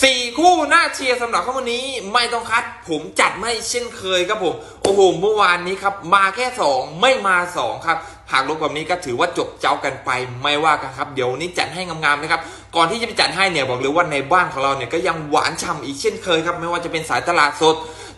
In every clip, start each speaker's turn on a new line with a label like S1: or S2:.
S1: สี่คู่หน้าเชียร์สำหรับข้อวันนี้ไม่ต้องคัด ผมจัดไม่เช่นเคยครับผมโอ้โหเมื่อวานนี้ครับมาแค่ 2 ไม่มา 2 ครับ หากลบแบบนี้ก็ถือว่าจบเจ้ากันไปไม่ว่ากันครับ เดี๋ยวนี้จัดให้งามๆนะครับ ก่อนที่จะไปจัดให้เนี่ยบอกเลยว่าในบ้านของเราเนี่ยก็ยังหวานฉ่ำอีกเช่นเคยครับ ไม่ว่าจะเป็นสายตลาดสด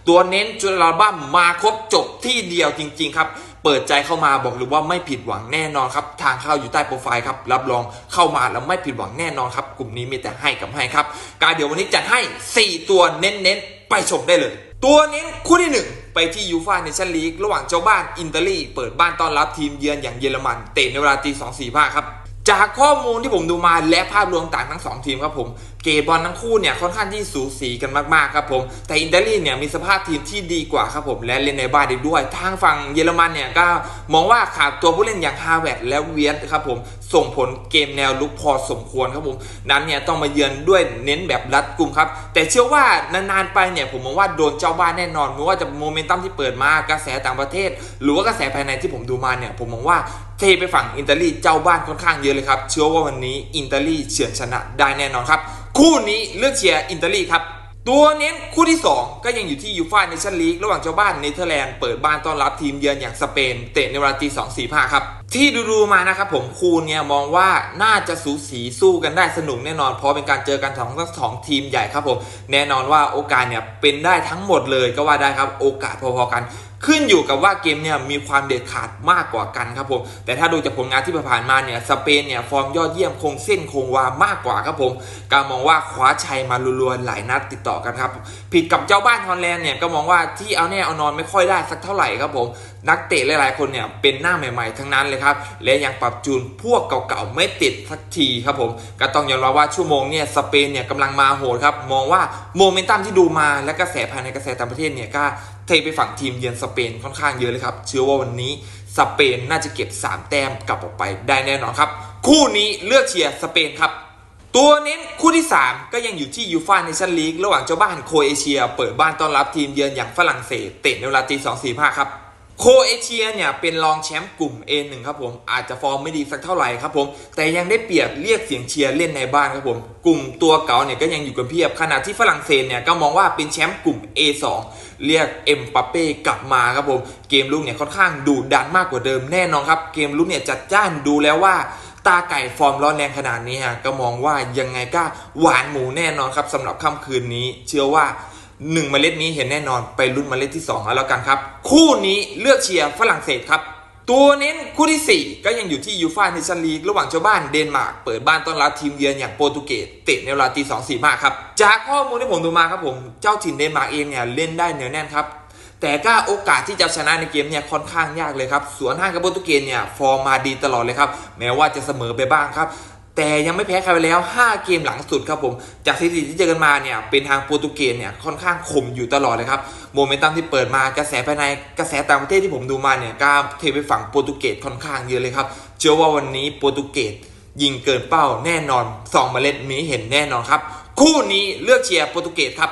S1: ตัวเน้นจุลาบ้ามมาครบจบที่เดียวจริง ๆ ครับ เปิดใจเข้ามาบอกเลยว่าไม่ผิดหวังแน่นอนครับทางเข้าอยู่ใต้โปรไฟล์ครับรับรองเข้ามาแล้วไม่ผิดหวังแน่นอนครับกลุ่มนี้มีแต่ให้กับให้ครับ การเดี๋ยววันนี้จัดให้ 4 ตัวเน้นๆ ไปชมได้เลย ตัวเน้นคู่ที่ 1ไปที่ยูฟาเนชั่นลีกระหว่างเจ้าบ้านอินเตอร์ลีเปิดบ้านต้อนรับทีมเยือนอย่างเยอรมันเตะในเวลาตี2 4 5ครับ จากข้อมูลที่ผมดูมาและภาพรวมต่างทั้งสองทีมครับผม เกมบอลทั้งคู่เนี่ยค่อนข้างที่สูสีกันมากๆครับผม แต่อินเตอร์ลีเนี่ยมีสภาพทีมที่ดีกว่าครับผมและเล่นในบ้านได้ด้วย ทางฝั่งเยอรมันเนี่ยก็มองว่าขาดตัวผู้เล่นอย่างฮาเวร์ตและเวียสครับผมส่งผลเกมแนวลุกพอสมควรครับผมนั้นเนี่ยต้องมาเยือนด้วยเน้นแบบรัดกุมครับ แต่เชื่อว่านานๆไปเนี่ยผมมองว่าโดนเจ้าบ้านแน่นอนไม่ว่าจะโมเมนตัมที่เปิดมากระแสต่างประเทศ หรือว่ากระแสภายในที่ผมดูมาเนี่ยผมมองว่าเทไปฝั่งอินเตอร์ลีเจ้าบ้านค่อนข้างเยอะเลยครับเชื่อว่าวันนี้อินเตอร์ลีเฉือนชนะได้แน่นอนครับ คู่นี้เลือกเชียร์อินเตอร์ลีครับ ตัวเน้นคู่ที่ 2 ก็ยังอยู่ที่ยูฟ่าเนชั่นลีกระหว่างเจ้าบ้านเนเธอร์แลนด์เปิดบ้านต้อนรับทีมเยือนอย่างสเปนเตะในเวลาตีสองสีผ้าครับ ที่ดูๆมานะครับผมคู่เนี่ยมองว่าน่าจะสูสีสู้กันได้สนุกแน่นอน เพราะเป็นการเจอกันของทั้งสองทีมใหญ่ครับผมแน่นอนว่าโอกาสเนี่ยเป็นได้ทั้งหมดเลยก็ว่าได้ครับโอกาสพอๆกัน ขึ้นอยู่กับว่าเกมเนี่ยมีความเด็ดขาดมากกว่ากันครับผมแต่ถ้าดูจากผลงานที่ผ่านมาเนี่ยสเปนเนี่ยฟอร์มยอดเยี่ยมคงเส้นคงวามากกว่าครับผมการมองว่าคว้าชัยมารัวๆหลายนัดติดต่อกันครับผิดกับเจ้าบ้านฮอลแลนด์เนี่ยก็มองว่าที่เอาแน่เอานอนไม่ค่อยได้สักเท่าไหร่ครับผม นักเตะหลายๆคนเนี่ยเป็นหน้าใหม่ๆ ทั้งนั้นเลยครับ และยังปรับจูนพวกเก่าๆไม่ติดสักทีครับผมก็ต้องยอมรับว่าชั่วโมงเนี่ยสเปนเนี่ยกำลังมาโหดครับมองว่าโมเมนตัมที่ดูมาและกระแสภายในกระแสต่างประเทศเนี่ยก็เทไปฝั่งทีมเยือนสเปนค่อนข้างเยอะเลยครับเชื่อว่าวันนี้สเปนน่าจะเก็บ 3 แต้มกลับออกไปได้แน่นอนครับ คู่นี้เลือกเชียร์สเปนครับตัวเน้นคู่ที่ 3 ก็ยังอยู่ที่ยูฟ่าเนชั่นลีก ระหว่างเจ้าบ้านโคเอเชีย เปิดบ้านต้อนรับทีมเยือนอย่างฝรั่งเศสเตะในเวลาตี2 4 5ครับ โคเอเชียเนี่ยเป็นรองแชมป์กลุ่ม A1 ครับผมอาจจะฟอร์มไม่ดีสักเท่าไหร่ครับผมแต่ยังได้เปรียบเรียกเสียงเชียร์เล่นในบ้านครับผมกลุ่มตัวเก่าเนี่ยก็ยังอยู่กันเพียบขณะที่ฝรั่งเศสเนี่ยก็มองว่าเป็นแชมป์กลุ่ม A2 เรียกเอ็มปาเป้กลับมาครับผมเกมลุกเนี่ยค่อนข้างดุดันมากกว่าเดิมแน่นอนครับเกมลุกเนี่ยจัดจ้านดูแล้วว่าตาไก่ฟอร์มร้อนแรงขนาดนี้ฮะก็มองว่ายังไงก็หวานหมูแน่นอนครับสำหรับค่ำคืนนี้ เชื่อว่า 1เมล็ดนี้เห็นแน่นอนไปรุ่นเมล็ดที่2แล้วกันครับ คู่นี้เลือกเชียร์ฝรั่งเศสครับ ตัวเน้นคู่ที่ 4 ก็ยังอยู่ที่ยูฟ่าเนชั่นลีกระหว่างเจ้าบ้านเดนมาร์กเปิดบ้านต้อนรับทีมเยือนอย่างโปรตุเกสเตะในเวลาตี2 4 5ครับจากข้อมูลที่ผมดูมาครับผมเจ้าถิ่นเดนมาร์กเองเนี่ยเล่นได้เหนียวแน่นครับแต่ก็โอกาสที่จะชนะในเกมเนี่ยค่อนข้างยากเลยครับสวนห้างกับโปรตุเกสเนี่ยฟอร์มมาดีตลอดเลยครับแม้ว่าจะเสมอไปบ้างครับ แต่ยังไม่แพ้ใครไปแล้ว 5 เกมหลังสุดครับผม จากสถิติที่เจอกันมาเนี่ย เป็นทางโปรตุเกสเนี่ย ค่อนข้างคมอยู่ตลอดเลยครับ โมเมนตัมที่เปิดมากระแสภายในกระแสต่างประเทศที่ผมดูมาเนี่ยก็เทไปฝั่งโปรตุเกสค่อนข้างเยอะเลยครับ เชื่อว่าวันนี้โปรตุเกสยิงเกินเป้าแน่นอน2เมล็ดมีเห็นแน่นอนครับ คู่นี้เลือกเชียร์โปรตุเกสครับ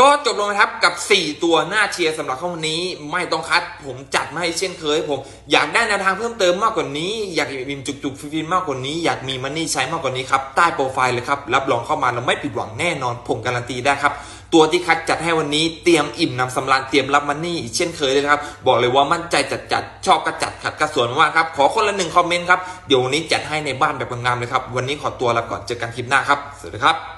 S1: ก็จบลงนะครับกับ 4 ตัวหน้าเชียร์สำหรับข้อวันนี้ไม่ต้องคัด ผมจัดมาให้เช่นเคย ผมอยากได้แนวทางเพิ่มเติมมากกว่านี้ อยากมีจุกๆฟินๆมากกว่านี้ อยากมีมันนี่ใช้มากกว่านี้ครับ ใต้โปรไฟล์เลยครับ รับรองเข้ามาเราไม่ผิดหวังแน่นอน ผมการันตีได้ครับ ตัวที่คัดจัดให้วันนี้เตรียมอิ่มนำสำราญเตรียมรับมันนี่เช่นเคยเลยนะครับ บอกเลยว่ามั่นใจจัดจัดๆชอบกระจัดขัดกระสวนมากครับขอคนละหนึ่งคอมเมนต์ครับเดี๋ยววันนี้จัดให้ในบ้านแบบงามเลยครับวันนี้ขอตัวลาก่อนเจอกันคลิปหน้าครับสวัสดีครับ